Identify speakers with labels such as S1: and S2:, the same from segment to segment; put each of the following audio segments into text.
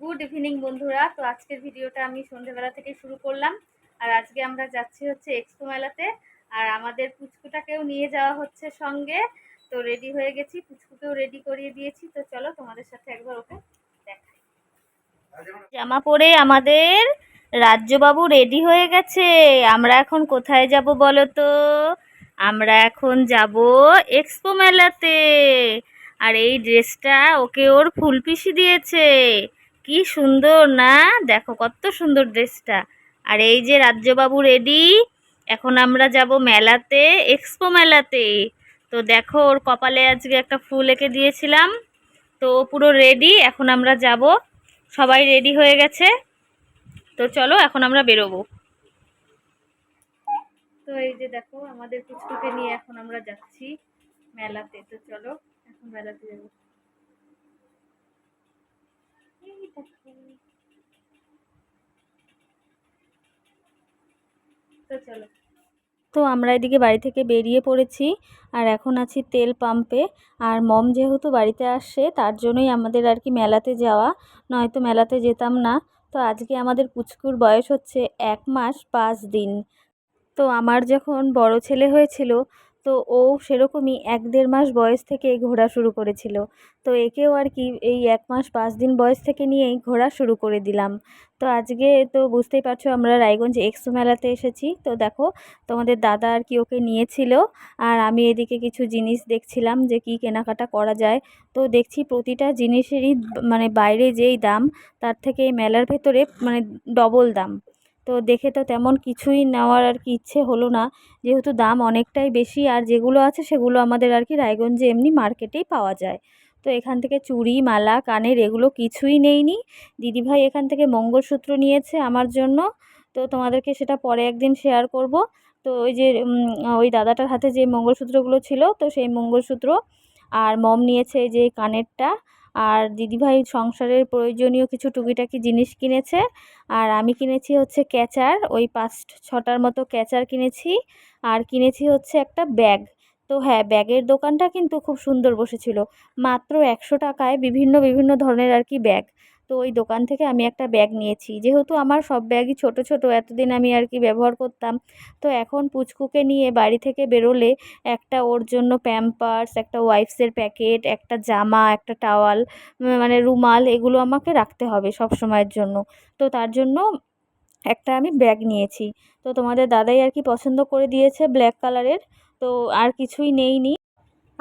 S1: Good evening বন্ধুরা। তো আজকের ভিডিওটা আমি সন্ধ্যেবেলা থেকে শুরু করলাম। আর আজকে আমরা যাচ্ছি হচ্ছে এক্সপো মেলাতে। আর আমাদের পুচকুটাকেও নিয়ে যাওয়া হচ্ছে সঙ্গে। তো রেডি হয়ে গেছি, পুচকুকেও রেডি করিয়ে দিয়েছি। তো চলো তোমাদের সাথে একবার ওকে দেখাই। জামা পরে আমাদের রাজ্যবাবু রেডি হয়ে গেছে। আমরা এখন কোথায় যাব বলো তো? আমরা এখন যাব এক্সপো মেলাতে। আর এই ড্রেসটা ওকে ওর ফুলপিসি দিয়েছে। কি সুন্দর না? দেখো কত সুন্দর ড্রেসটা। আর এই যে রাজ্যবাবু রেডি এখন আমরা যাব মেলাতে এক্সপো মেলাতে। তো দেখো ওর কপালে আজকে একটা ফুল এঁকে দিয়েছিলাম। তো পুরো রেডি এখন আমরা যাব। সবাই রেডি হয়ে গেছে। তো চলো এখন আমরা বেরোবো। তো এই যে দেখো আমাদের পুচকুকে নিয়ে এখন আমরা যাচ্ছি মেলাতে। তো চলো এখন মেলাতে যাব এই দেখো। তো আমরা এদিকে বাড়ি থেকে বেরিয়ে পড়েছি আর এখন আছি তেল পাম্পে। আর মম যেহেতু বাড়িতে আসে, তার জন্যই আমাদের আর কি মেলাতে যাওয়া। নয়তো মেলাতে যেতাম না। তো আজকে আমাদের পুচকুর বয়স হচ্ছে এক মাস পাঁচ দিন। তো আমার যখন বড় ছেলে হয়েছিল তো ও সেরকমই এক দেড় মাস বয়স থেকে ঘোরা শুরু করেছিল। তো একেও আর কি এই এক মাস পাঁচ দিন বয়স থেকে নিয়েই ঘোরা শুরু করে দিলাম। তো আজকে তো বুঝতেই পারছ আমরা রায়গঞ্জ এক্সো মেলাতে এসেছি। তো দেখো, তোমাদের দাদা আর কি ওকে নিয়েছিল আর আমি এদিকে কিছু জিনিস দেখছিলাম যে কি কেনাকাটা করা যায়। তো দেখছি প্রতিটা জিনিসেরই মানে বাইরে যেই দাম, তার থেকে মেলার ভেতরে মানে ডবল দাম। তো দেখে তো তেমন কিছুই নেওয়ার আর কি ইচ্ছে হলো না। যেহেতু দাম অনেকটাই বেশি আর যেগুলো আছে সেগুলো আমাদের আর কি রায়গঞ্জে এমনি মার্কেটেই পাওয়া যায়। তো এখান থেকে চুড়ি, মালা, কানের এগুলো কিছুই নেইনি। দিদিভাই এখান থেকে মঙ্গলসূত্র নিয়েছে আমার জন্য। তো তোমাদেরকে সেটা পরে একদিন শেয়ার করব। তো ওই যে ওই দাদাটার হাতে যে মঙ্গলসূত্রগুলো ছিল, তো সেই মঙ্গলসূত্র আর মম নিয়েছে যে কানেরটা। আর দিদিভাই সংসারের প্রয়োজনীয় কিছু টুকিটাকি জিনিস কিনেছে। আর আমি কিনেছি হচ্ছে ক্যাচার, ওই পাঁচ ছটার মতো ক্যাচার কিনেছি। আর কিনেছি হচ্ছে একটা ব্যাগ। তো হ্যাঁ ব্যাগের দোকানটা কিন্তু খুব সুন্দর বসেছিল। মাত্র একশো টাকায় বিভিন্ন বিভিন্ন ধরনের আর কি ব্যাগ। তো ওই দোকান থেকে আমি একটা ব্যাগ নিয়েছি। যেহেতু আমার সব ব্যাগই ছোট ছোট, এতদিন আমি আর কি ব্যবহার করতাম। তো এখন পুচকুকে নিয়ে বাড়ি থেকে বেরোলে একটা ওর জন্য প্যাম্পার্স, একটা ওয়াইপসের প্যাকেট, একটা জামা, একটা টাওয়াল মানে রুমাল এগুলো আমাকে রাখতে হবে সব সময়ের জন্য। তো তার জন্য একটা আমি ব্যাগ নিয়েছি। তো তোমাদের দাদাই আর কি পছন্দ করে দিয়েছে ব্ল্যাক কালারের। তো আর কিছুই নেইনি।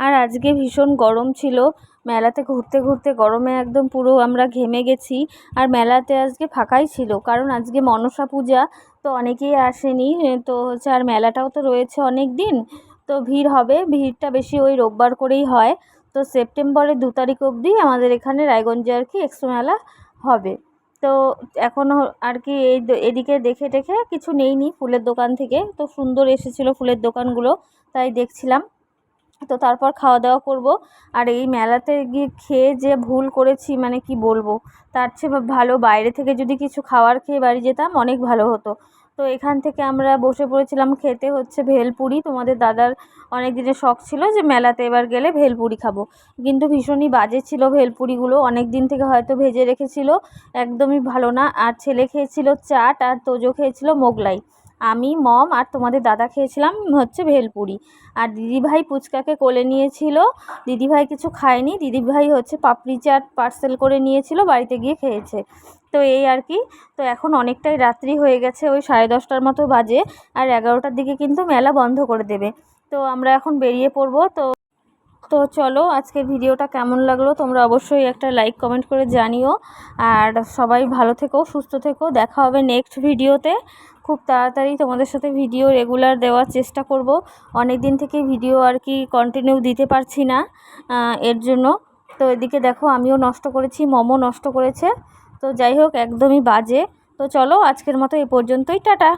S1: আর আজকে ভীষণ গরম ছিল। মেলাতে ঘুরতে ঘুরতে গরমে একদম পুরো আমরা ঘেমে গেছি। আর মেলাতে আজকে ফাঁকাই ছিল, কারণ আজকে মনসা পূজা তো অনেকেই আসেনি, তো হচ্ছে আর মেলাটাও তো রয়েছে অনেক দিন, তো ভিড় হবে, ভিড়টা বেশি ওই রোববার করেই হয়। তো সেপ্টেম্বরের দু তারিখ অবধি আমাদের এখানে রায়গঞ্জে আর কি এক্সপো মেলা হবে। তো এখনও আর কি এই এদিকে দেখে টেখে কিছু নেইনি ফুলের দোকান থেকে, তো সুন্দর এসেছিল ফুলের দোকানগুলো, তাই দেখছিলাম। তো তারপর খাওয়া দাওয়া করব। আর এই মেলাতে গিয়ে খেয়ে যে ভুল করেছি মানে কি বলব? তার চেয়ে ভালো বাইরে থেকে যদি কিছু খাবার খেয়ে বাড়ি যেতাম, অনেক ভালো হতো। তো এখান থেকে আমরা বসে পড়েছিলাম খেতে হচ্ছে ভেলপুরি। তোমাদের দাদার অনেক দিনের শখ ছিল যে মেলাতে এবার গেলে ভেলপুরি খাব। কিন্তু ভীষণই বাজে ছিল ভেলপুরিগুলো। অনেক দিন থেকে হয়তো ভেজে রেখেছিল। একদমই ভালো না। আর ছেলে খেয়েছিল চাট আর তোজো খেয়েছিল মোগলাই। আমি, মম আর তোমাদের দাদা খেয়েছিলাম হচ্ছে ভেলপুরি। আর দিদিভাই পুচকাকে কোলে নিয়েছিল। দিদিভাই কিছু খায়নি। দিদিভাই হচ্ছে পাপড়ি চাট পার্সেল করে নিয়েছিল, বাড়িতে গিয়ে খেয়েছে। তো এই আর কি। তো এখন অনেকটাই রাত্রি হয়ে গেছে, ওই সাড়ে দশটার মতো বাজে। আর এগারোটার দিকে কিন্তু মেলা বন্ধ করে দেবে। তো আমরা এখন বেরিয়ে পড়ব। তো তো চলো আজকের ভিডিওটা কেমন লাগল? তোমরা অবশ্যই একটা লাইক কমেন্ট করে জানিও। আর সবাই ভালো থেকো, সুস্থ থেকো। দেখা হবে নেক্সট ভিডিওতে। খুব তাড়াতাড়ি তোমাদের সাথে ভিডিও রেগুলার দেওয়ার চেষ্টা করব। অনেক দিন থেকে ভিডিও আর কি কন্টিনিউ দিতে পারছি না এর জন্য। তো এদিকে দেখো, আমিও নষ্ট করেছি মমও নষ্ট করেছে। তো যাই হোক, একদমই বাজে। তো চলো, আজকের মতো এই পর্যন্তই। টাটা!